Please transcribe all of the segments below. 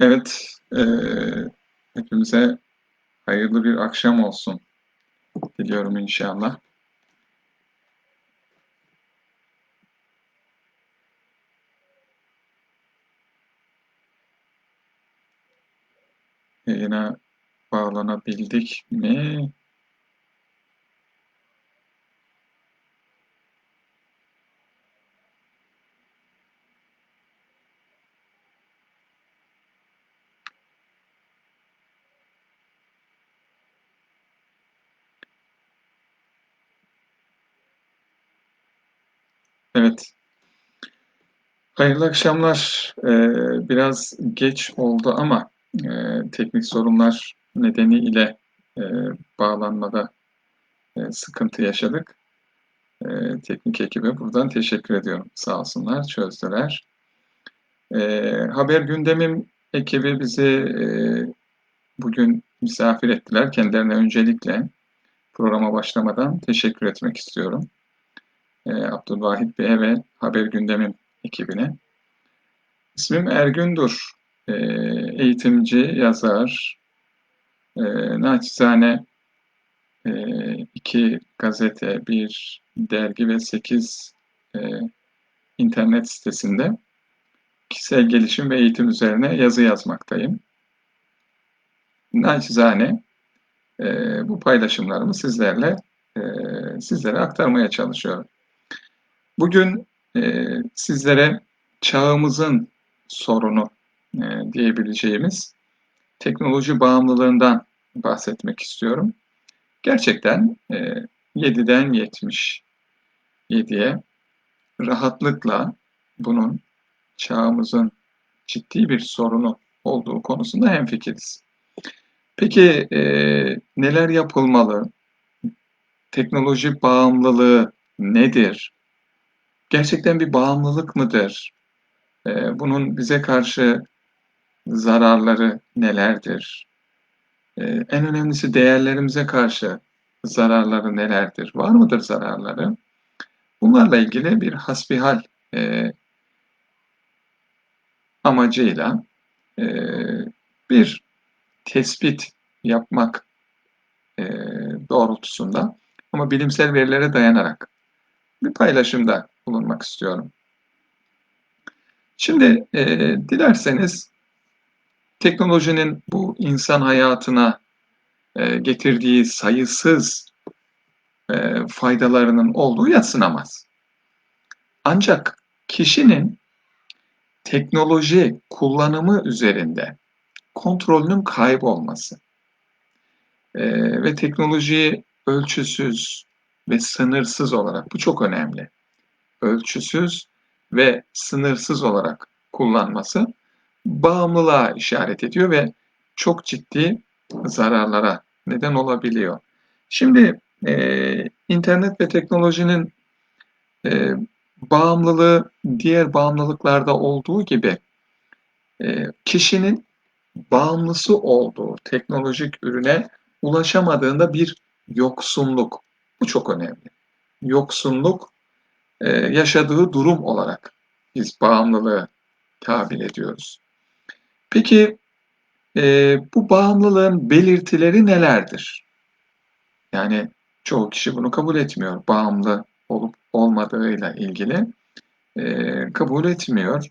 Evet, eee, hepimize hayırlı bir akşam olsun diliyorum inşallah. Yayına bağlanabildik mi? Evet. Hayırlı akşamlar. Eee, biraz geç oldu ama eee, teknik sorunlar nedeniyle eee, bağlanmada eee, sıkıntı yaşadık. Teknik ekibe buradan teşekkür ediyorum. Sağ olsunlar, çözdüler. Haber Gündemim ekibi bizi bugün misafir ettiler. Kendilerine öncelikle programa başlamadan teşekkür etmek istiyorum. Eee, Abdülvahit Bey'e ve Haber Gündemim ekibine. İsmim Ergün Dur. Eee, eğitimci, yazar. Eee, naçizane eee, iki gazete, bir dergi ve sekiz eee, internet sitesinde kişisel gelişim ve eğitim üzerine yazı yazmaktayım. Naçizane eee, bu paylaşımlarımı sizlerle eee, sizlere aktarmaya çalışıyorum. Bugün eee, sizlere çağımızın sorunu eee, diyebileceğimiz teknoloji bağımlılığından bahsetmek istiyorum. Gerçekten eee 7'den 77'ye rahatlıkla bunun çağımızın ciddi bir sorunu olduğu konusunda hemfikiriz. Peki eee, neler yapılmalı? Teknoloji bağımlılığı nedir? Gerçekten bir bağımlılık mıdır? Eee, bunun bize karşı zararları nelerdir? Eee, en önemlisi değerlerimize karşı zararları nelerdir? Var mıdır zararları? Bunlarla ilgili bir hasbihal eee, amacıyla eee, bir tespit yapmak eee, doğrultusunda ama bilimsel verilere dayanarak bir paylaşımda bulunmak istiyorum. Şimdi eee, dilerseniz teknolojinin bu insan hayatına eee, getirdiği sayısız eee, faydalarının olduğu yadsınamaz. Ancak kişinin teknoloji kullanımı üzerinde kontrolünün kaybolması eee, ve teknolojiyi ölçüsüz ve sınırsız olarak, bu çok önemli, ölçüsüz ve sınırsız olarak kullanması bağımlılığa işaret ediyor ve çok ciddi zararlara neden olabiliyor. Şimdi eee, internet ve teknolojinin eee, bağımlılığı diğer bağımlılıklarda olduğu gibi eee, kişinin bağımlısı olduğu teknolojik ürüne ulaşamadığında bir yoksunluk. Bu çok önemli. Yoksunluk eee, yaşadığı durum olarak biz bağımlılığı tabir ediyoruz. Peki eee, bu bağımlılığın belirtileri nelerdir? Yani çoğu kişi bunu kabul etmiyor. Bağımlı olup olmadığıyla ilgili eee, kabul etmiyor.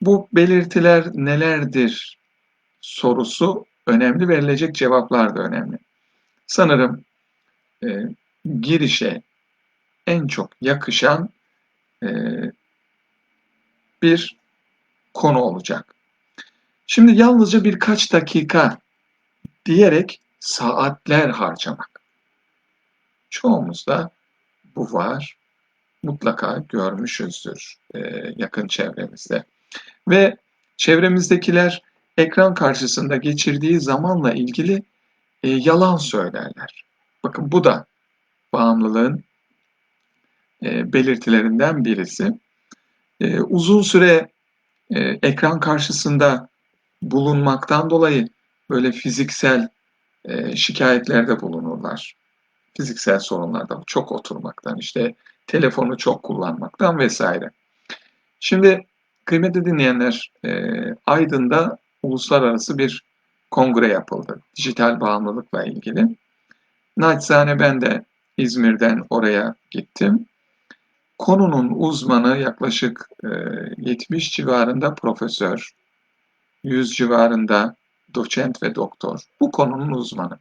Bu belirtiler nelerdir sorusu önemli, verilecek cevaplar da önemli. Sanırım eee, girişe en çok yakışan eee, bir konu olacak. Şimdi yalnızca birkaç dakika diyerek saatler harcamak. Çoğumuzda bu var. Mutlaka görmüşüzdür eee, yakın çevremizde. Ve çevremizdekiler ekran karşısında geçirdiği zamanla ilgili eee, yalan söylerler. Bakın bu da bağımlılığın eee, belirtilerinden birisi. Eee, uzun süre eee, ekran karşısında bulunmaktan dolayı böyle fiziksel şikayetlerde bulunurlar. Fiziksel sorunlardan, çok oturmaktan, işte telefonu çok kullanmaktan vesaire. Şimdi Kıymetli dinleyenler, e, Aydın'da uluslararası bir kongre yapıldı. Dijital bağımlılıkla ilgili. Naçizane ben de İzmir'den oraya gittim. Konunun uzmanı yaklaşık e, 70 civarında profesör, 100 civarında doçent ve doktor. Bu konunun uzmanı.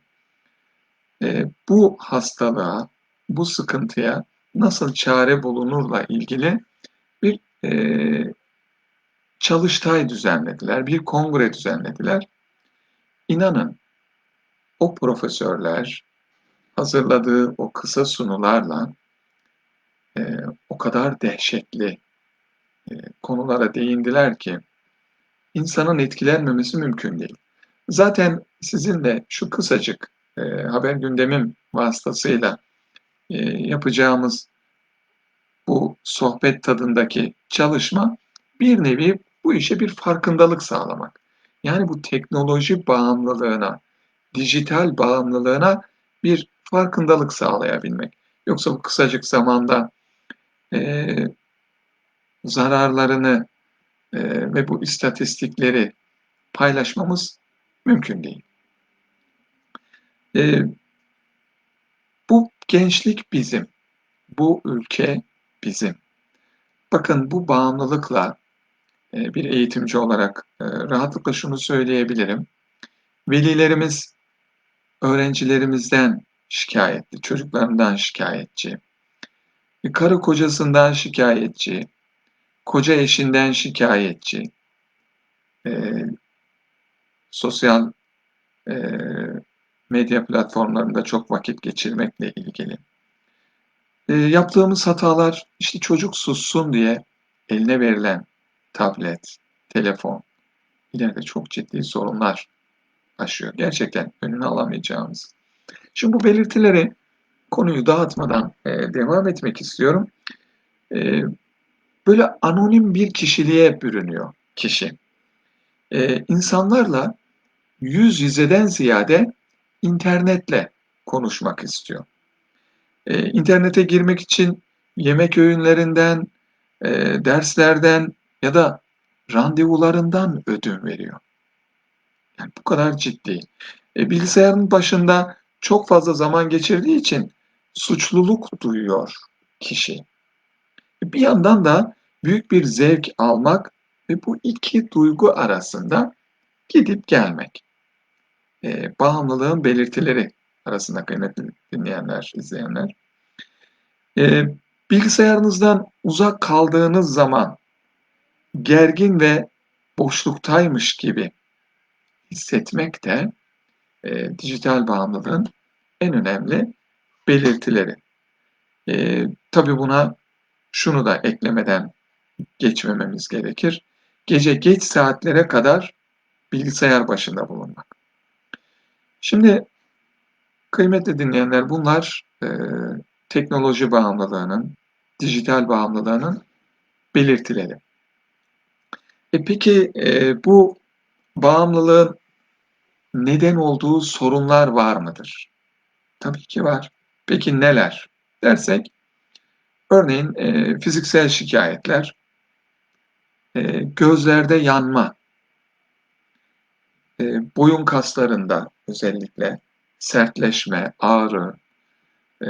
E, bu hastalığa, bu sıkıntıya nasıl çare bulunurla ilgili bir e, çalıştay düzenlediler, bir kongre düzenlediler. İnanın o profesörler hazırladığı o kısa sunularla e, o kadar dehşetli e, konulara değindiler ki insanın etkilenmemesi mümkün değil. Zaten sizinle şu kısacık e, haber gündemim vasıtasıyla e, yapacağımız bu sohbet tadındaki çalışma bir nevi bu işe bir farkındalık sağlamak. Yani bu teknoloji bağımlılığına, dijital bağımlılığına bir farkındalık sağlayabilmek. Yoksa bu kısacık zamanda e, zararlarını e, ve bu istatistikleri paylaşmamız mümkün değil. E, bu gençlik bizim, bu ülke bizim. Bakın bu bağımlılıkla e, bir eğitimci olarak e, rahatlıkla şunu söyleyebilirim. Velilerimiz öğrencilerimizden şikayetli, çocuklarından şikayetçi, karı kocasından şikayetçi, koca eşinden şikayetçi, e, sosyal e, medya platformlarında çok vakit geçirmekle ilgili. E, yaptığımız hatalar işte çocuk sussun diye eline verilen tablet, telefon ileride çok ciddi sorunlar aşıyor. Gerçekten önünü alamayacağımız. Şimdi bu belirtileri konuyu dağıtmadan e, devam etmek istiyorum. E, böyle anonim bir kişiliğe bürünüyor kişi. E, insanlarla yüz yüzeden ziyade internetle konuşmak istiyor. E, internete girmek için yemek öğünlerinden, e, derslerden ya da randevularından ödün veriyor. Yani bu kadar ciddi. E, bilgisayarın başında çok fazla zaman geçirdiği için suçluluk duyuyor kişi. Bir yandan da büyük bir zevk almak ve bu iki duygu arasında gidip gelmek. E, bağımlılığın belirtileri arasında kıymetli dinleyenler, izleyenler. E, bilgisayarınızdan uzak kaldığınız zaman gergin ve boşluktaymış gibi hissetmek de e, dijital bağımlılığın en önemli belirtileri. E, tabii buna şunu da eklemeden geçmememiz gerekir. Gece geç saatlere kadar bilgisayar başında bulunmak. Şimdi kıymetli dinleyenler bunlar e, teknoloji bağımlılığının, dijital bağımlılığının belirtileri. E peki e, bu bağımlılığın neden olduğu sorunlar var mıdır? Tabii ki var. Peki neler? Dersek, örneğin e, fiziksel şikayetler, e, gözlerde yanma, e, boyun kaslarında özellikle sertleşme, ağrı, e,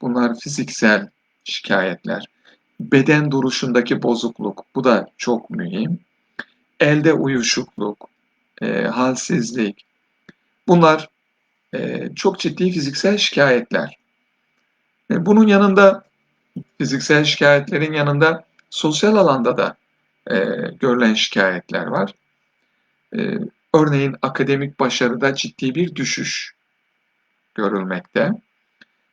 bunlar fiziksel şikayetler. Beden duruşundaki bozukluk, bu da çok mühim. Elde uyuşukluk, e, halsizlik, bunlar e, çok ciddi fiziksel şikayetler. E, bunun yanında, fiziksel şikayetlerin yanında sosyal alanda da e, görülen şikayetler var. E, örneğin akademik başarıda ciddi bir düşüş görülmekte.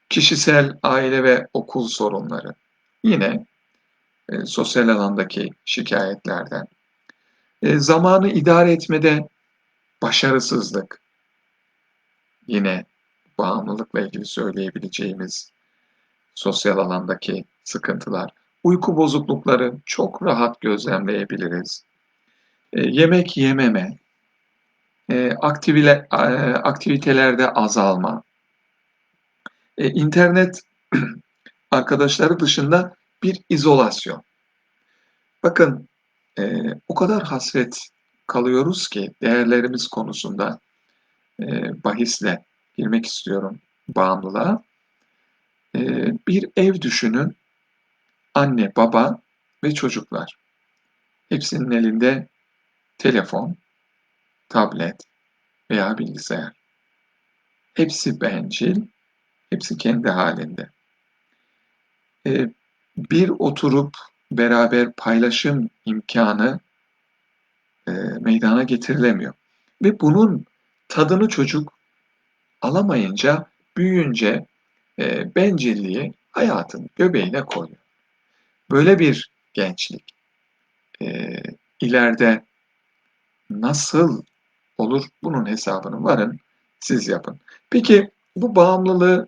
Kişisel, aile ve okul sorunları. Yine e, sosyal alandaki şikayetlerden. E, zamanı idare etmede başarısızlık. Yine bağımlılıkla ilgili söyleyebileceğimiz sosyal alandaki sıkıntılar. Uyku bozuklukları çok rahat gözlemleyebiliriz. E, yemek yememe, e, aktivile, e, aktivitelerde azalma, e, internet arkadaşları dışında bir izolasyon. Bakın e, o kadar hasret kalıyoruz ki değerlerimiz konusunda e, bahisle girmek istiyorum bağımlılığa. E, bir ev düşünün, anne, baba ve çocuklar. Hepsinin elinde telefon, tablet veya bilgisayar. Hepsi bencil, hepsi kendi halinde. E, bir oturup beraber paylaşım imkanı e, meydana getirilemiyor. Ve bunun tadını çocuk alamayınca, büyüyünce e, bencilliği hayatın göbeğine koyuyor. Böyle bir gençlik e, ileride nasıl olur bunun hesabını varın siz yapın. Peki bu bağımlılığı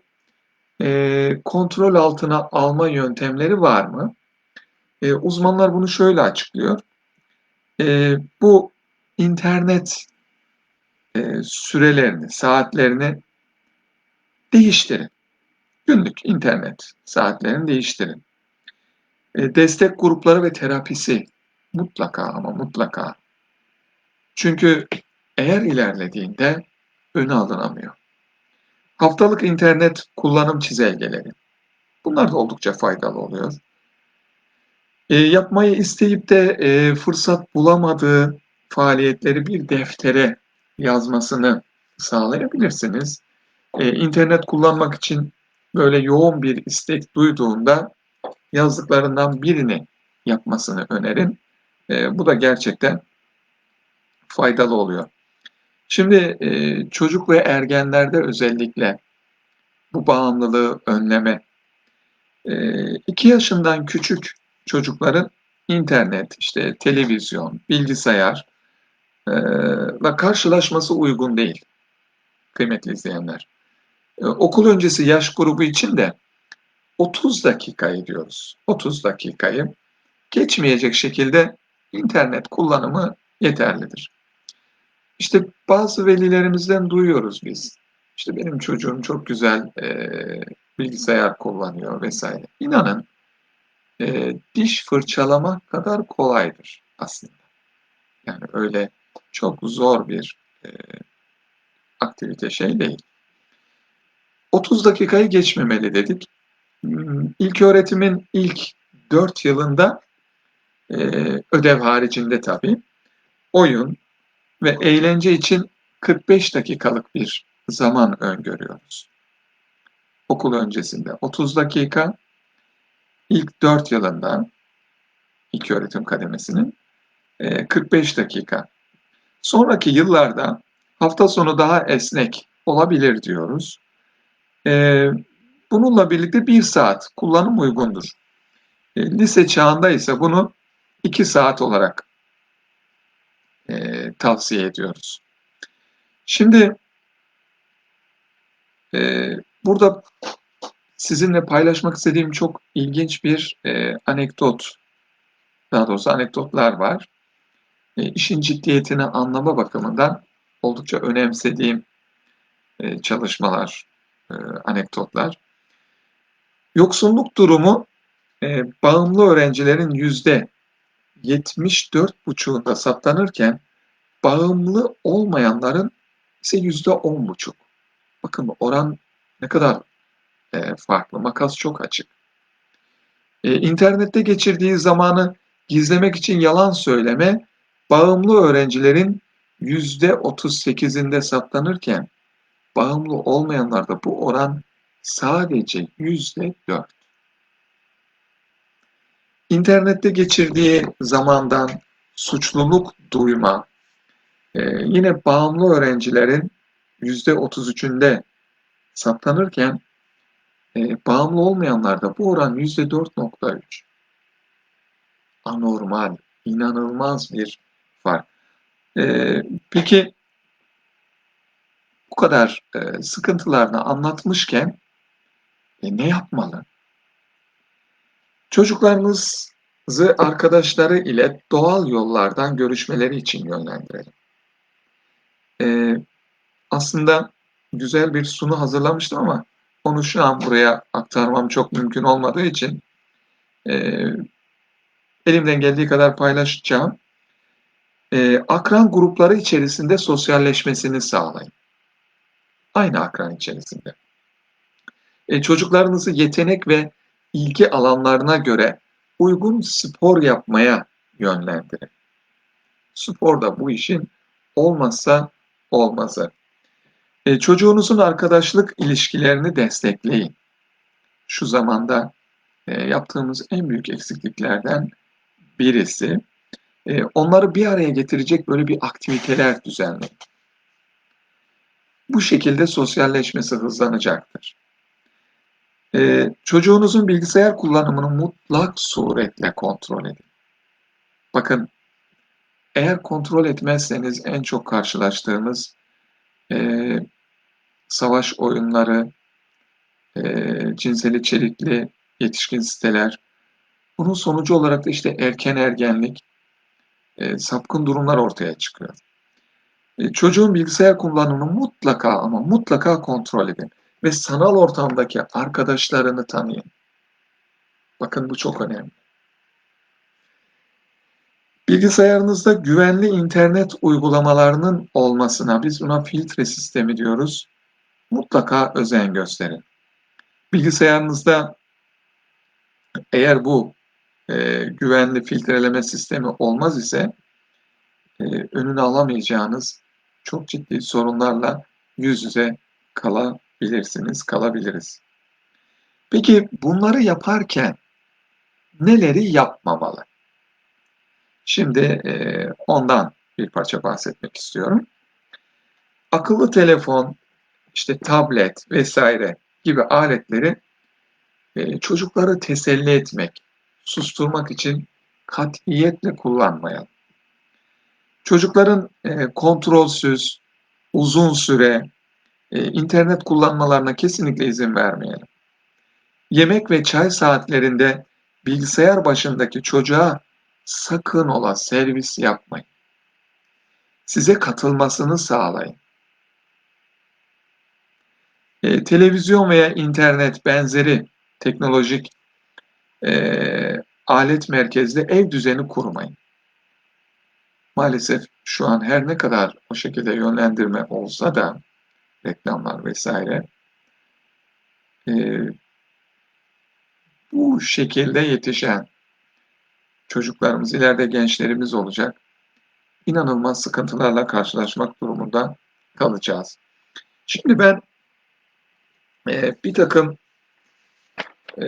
e, kontrol altına alma yöntemleri var mı? E, uzmanlar bunu şöyle açıklıyor. E, bu internet e, sürelerini, saatlerini değiştirin. Günlük internet saatlerini değiştirin. E, destek grupları ve terapisi mutlaka ama mutlaka. Çünkü eğer ilerlediğinde önü alınamıyor. Haftalık internet kullanım çizelgeleri. Bunlar da oldukça faydalı oluyor. E, yapmayı isteyip de e, fırsat bulamadığı faaliyetleri bir deftere yazmasını sağlayabilirsiniz. E, internet kullanmak için böyle yoğun bir istek duyduğunda yazdıklarından birini yapmasını önerin. E, bu da gerçekten faydalı oluyor. Şimdi e, çocuk ve ergenlerde özellikle bu bağımlılığı önleme, e, 2 yaşından küçük çocukların internet, işte televizyon, bilgisayar ile karşılaşması uygun değil kıymetli izleyenler. E, okul öncesi yaş grubu için de 30 dakikayı diyoruz. 30 dakikayı geçmeyecek şekilde internet kullanımı yeterlidir. İşte bazı velilerimizden duyuyoruz biz. İşte benim çocuğum çok güzel e, bilgisayar kullanıyor vesaire. İnanın e, diş fırçalama kadar kolaydır aslında. Yani öyle çok zor bir e, aktivite şey değil. 30 dakikayı geçmemeli dedik. Hmm, ilk öğretimin ilk 4 yılında e, ödev haricinde tabii oyun ve eğlence için 45 dakikalık bir zaman öngörüyoruz. Okul öncesinde 30 dakika, ilk 4 yılında ilk öğretim kademesinin 45 e, dakika. Sonraki yıllarda hafta sonu daha esnek olabilir diyoruz. E, bununla birlikte bir saat kullanım uygundur. E, lise çağında ise bunu iki saat olarak tavsiye ediyoruz. Şimdi burada sizinle paylaşmak istediğim çok ilginç bir anekdot, daha doğrusu anekdotlar var e, işin ciddiyetini anlama bakımından oldukça önemsediğim e, çalışmalar, e, anekdotlar. Yoksulluk durumu e, bağımlı öğrencilerin yüzde 74,5'unda saptanırken bağımlı olmayanların ise yüzde 10,5. Bakın oran ne kadar e, farklı. Makas çok açık. E, internette geçirdiği zamanı gizlemek için yalan söyleme Bağımlı öğrencilerin %38'inde saptanırken bağımlı olmayanlarda bu oran sadece %4. İnternette geçirdiği zamandan suçluluk duyma e, yine bağımlı öğrencilerin %33'ünde saptanırken e, bağımlı olmayanlarda bu oran %4.3. Anormal, inanılmaz bir var. Ee, peki bu kadar e, sıkıntılarını anlatmışken e, ne yapmalı? Çocuklarınızı arkadaşları ile doğal yollardan görüşmeleri için yönlendirelim. Ee, aslında güzel bir sunu hazırlamıştım ama onu şu an buraya aktarmam çok mümkün olmadığı için e, elimden geldiği kadar paylaşacağım. E, akran grupları içerisinde sosyalleşmesini sağlayın. Aynı akran içerisinde. E, çocuklarınızı yetenek ve ilgi alanlarına göre uygun spor yapmaya yönlendirin. Spor da bu işin olmazsa olmazı. E, çocuğunuzun arkadaşlık ilişkilerini destekleyin. Şu zamanda e, yaptığımız en büyük eksikliklerden birisi. E, onları bir araya getirecek böyle bir aktiviteler düzenleyin. Bu şekilde sosyalleşmesi hızlanacaktır. E, çocuğunuzun bilgisayar kullanımını mutlak suretle kontrol edin. Bakın, eğer kontrol etmezseniz en çok karşılaştığımız e, savaş oyunları, e, cinsel içerikli yetişkin siteler, bunun sonucu olarak da işte erken ergenlik, e, sapkın durumlar ortaya çıkıyor. E, çocuğun bilgisayar kullanımını mutlaka ama mutlaka kontrol edin ve sanal ortamdaki arkadaşlarını tanıyın. Bakın bu çok önemli. Bilgisayarınızda güvenli internet uygulamalarının olmasına, biz buna filtre sistemi diyoruz, mutlaka özen gösterin. Bilgisayarınızda eğer bu e, güvenli filtreleme sistemi olmaz ise e, önünü alamayacağınız çok ciddi sorunlarla yüz yüze kalabilirsiniz, kalabiliriz. Peki bunları yaparken neleri yapmamalı? Şimdi e, ondan bir parça bahsetmek istiyorum. Akıllı telefon, işte tablet vesaire gibi aletleri e, çocukları teselli etmek, susturmak için katiyetle kullanmayalım. Çocukların e, kontrolsüz, uzun süre e, internet kullanmalarına kesinlikle izin vermeyelim. Yemek ve çay saatlerinde bilgisayar başındaki çocuğa sakın ola servis yapmayın. Size katılmasını sağlayın. E, televizyon veya internet benzeri teknolojik e, alet merkezli ev düzeni kurmayın. Maalesef şu an her ne kadar o şekilde yönlendirme olsa da reklamlar vesaire e, bu şekilde yetişen çocuklarımız, ileride gençlerimiz olacak. İnanılmaz sıkıntılarla karşılaşmak durumunda kalacağız. Şimdi ben e, bir takım e,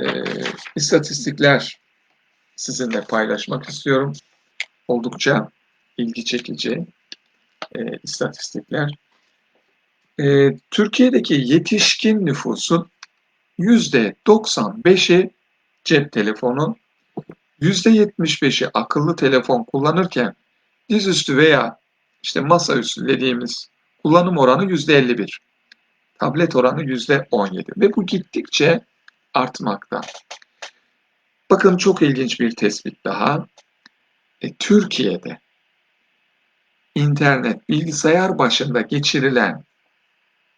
istatistikler sizinle paylaşmak istiyorum. Oldukça ilgi çekici e, istatistikler. E, Türkiye'deki yetişkin nüfusun %95'i cep telefonu, %75'i akıllı telefon kullanırken dizüstü veya işte masaüstü dediğimiz kullanım oranı %51. Tablet oranı %17 ve bu gittikçe artmakta. Bakın çok ilginç bir tespit daha. E, Türkiye'de internet, bilgisayar başında geçirilen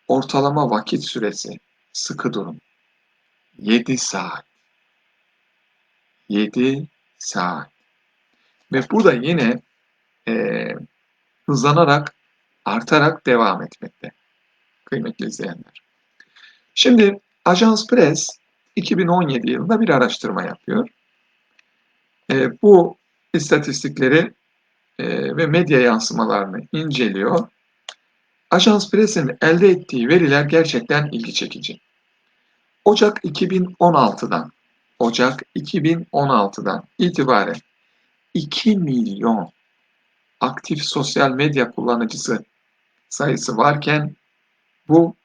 ortalama vakit süresi sıkı durun. 7 saat. 7 saat. Ve bu da yine e, hızlanarak, artarak devam etmekte. Kıymetli izleyenler. Şimdi Ajans Press 2017 yılında bir araştırma yapıyor. E, bu istatistikleri e, ve medya yansımalarını inceliyor. Ajans Press'in elde ettiği veriler gerçekten ilgi çekici. Ocak 2016'dan Ocak 2016'dan itibaren 2 milyon aktif sosyal medya kullanıcısı sayısı varken bu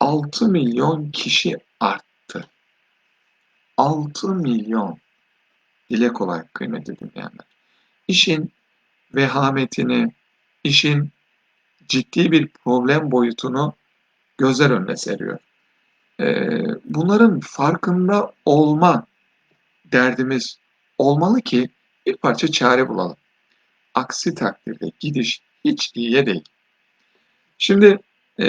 6 milyon kişi arttı. 6 milyon. Dile kolay kıymetli dinleyenler. İşin vehametini, işin ciddi bir problem boyutunu gözler önüne seriyor. Ee, bunların farkında olma derdimiz olmalı ki bir parça çare bulalım. Aksi takdirde gidiş hiç iyiye değil. Şimdi e,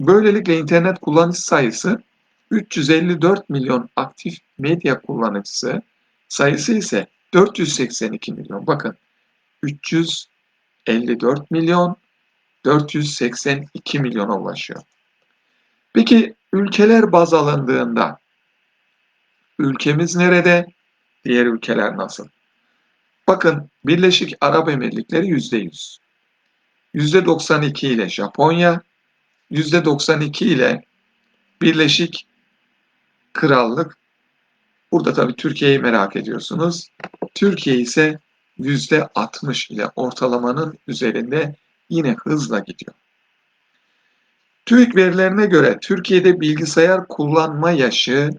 böylelikle internet kullanıcı sayısı 354 milyon aktif medya kullanıcısı sayısı ise 482 milyon. Bakın 354 milyon 482 milyona ulaşıyor. Peki ülkeler baz alındığında ülkemiz nerede? Diğer ülkeler nasıl? Bakın Birleşik Arap Emirlikleri %100. %92 ile Japonya, %92 ile Birleşik Krallık. Burada tabii Türkiye'yi merak ediyorsunuz. Türkiye ise %60 ile ortalamanın üzerinde yine hızla gidiyor. TÜİK verilerine göre Türkiye'de bilgisayar kullanma yaşı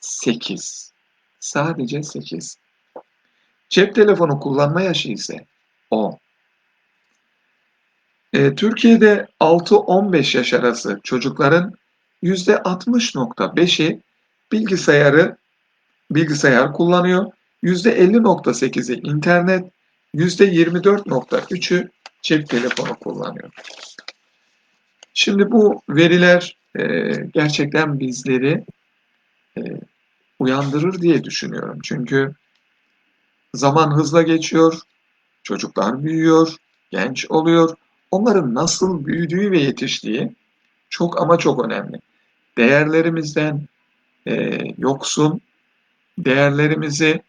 8. Sadece 8. Cep telefonu kullanma yaşı ise 10. E, Türkiye'de 6-15 yaş arası çocukların %60.5'i bilgisayarı bilgisayar kullanıyor. %50.8'i internet, %24.3'ü cep telefonu kullanıyor. Şimdi bu veriler e, gerçekten bizleri e, uyandırır diye düşünüyorum. Çünkü zaman hızla geçiyor, çocuklar büyüyor, genç oluyor. Onların nasıl büyüdüğü ve yetiştiği çok ama çok önemli. Değerlerimizden e, yoksun, değerlerimizi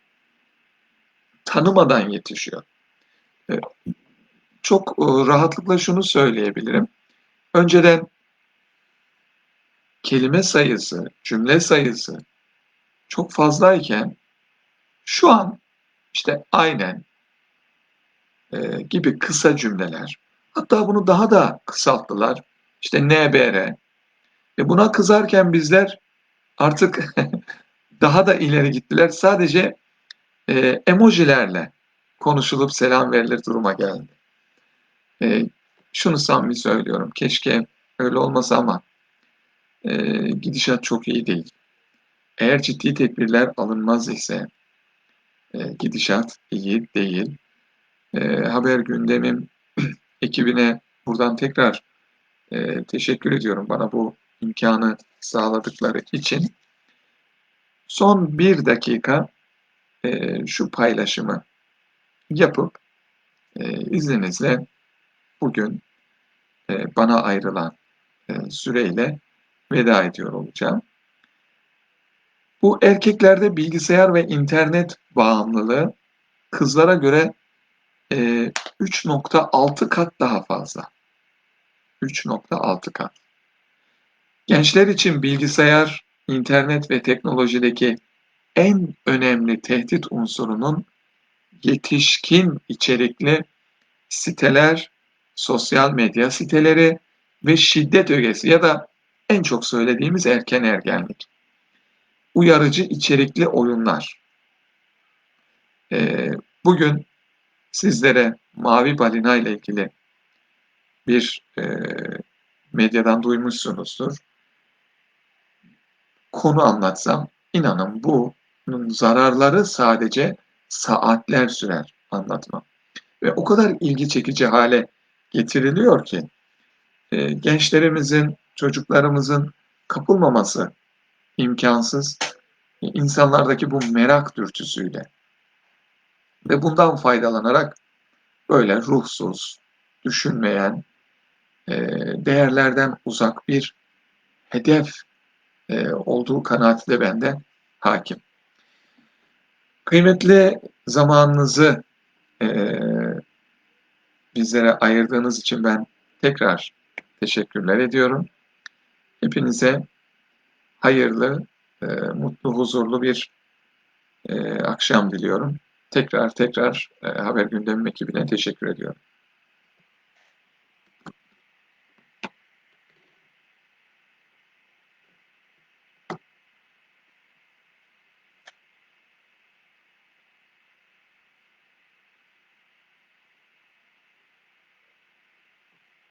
tanımadan yetişiyor. E, çok e, rahatlıkla şunu söyleyebilirim. Önceden kelime sayısı, cümle sayısı çok fazlayken şu an işte aynen e, gibi kısa cümleler hatta bunu daha da kısalttılar. İşte NBR. E buna kızarken bizler artık daha da ileri gittiler. Sadece e, emojilerle konuşulup selam verilir duruma geldi. E, şunu samimi söylüyorum. Keşke öyle olmasa ama e, gidişat çok iyi değil. Eğer ciddi tedbirler alınmaz ise e, gidişat iyi değil. E, haber gündemim ekibine buradan tekrar e, teşekkür ediyorum bana bu imkanı sağladıkları için. Son bir dakika e, şu paylaşımı yapıp e, izninizle bugün e, bana ayrılan e, süreyle veda ediyor olacağım. Bu erkeklerde bilgisayar ve internet bağımlılığı kızlara göre e, 3.6 kat daha fazla. 3.6 kat. Gençler için bilgisayar, internet ve teknolojideki en önemli tehdit unsurunun yetişkin içerikli siteler, sosyal medya siteleri ve şiddet ögesi ya da en çok söylediğimiz erken ergenlik. Uyarıcı içerikli oyunlar. Ee, bugün sizlere Mavi Balina ile ilgili bir e, medyadan duymuşsunuzdur. Konu anlatsam inanın bunun zararları sadece saatler sürer anlatmam. Ve o kadar ilgi çekici hale getiriliyor ki e, gençlerimizin, çocuklarımızın kapılmaması imkansız. E, insanlardaki bu merak dürtüsüyle ve bundan faydalanarak böyle ruhsuz, düşünmeyen, e, değerlerden uzak bir hedef e, olduğu kanaati de bende hakim. Kıymetli zamanınızı e, bizlere ayırdığınız için ben tekrar teşekkürler ediyorum. Hepinize hayırlı, e, mutlu, huzurlu bir e, akşam diliyorum. Tekrar tekrar e, Haber Gündemi ekibine teşekkür ediyorum.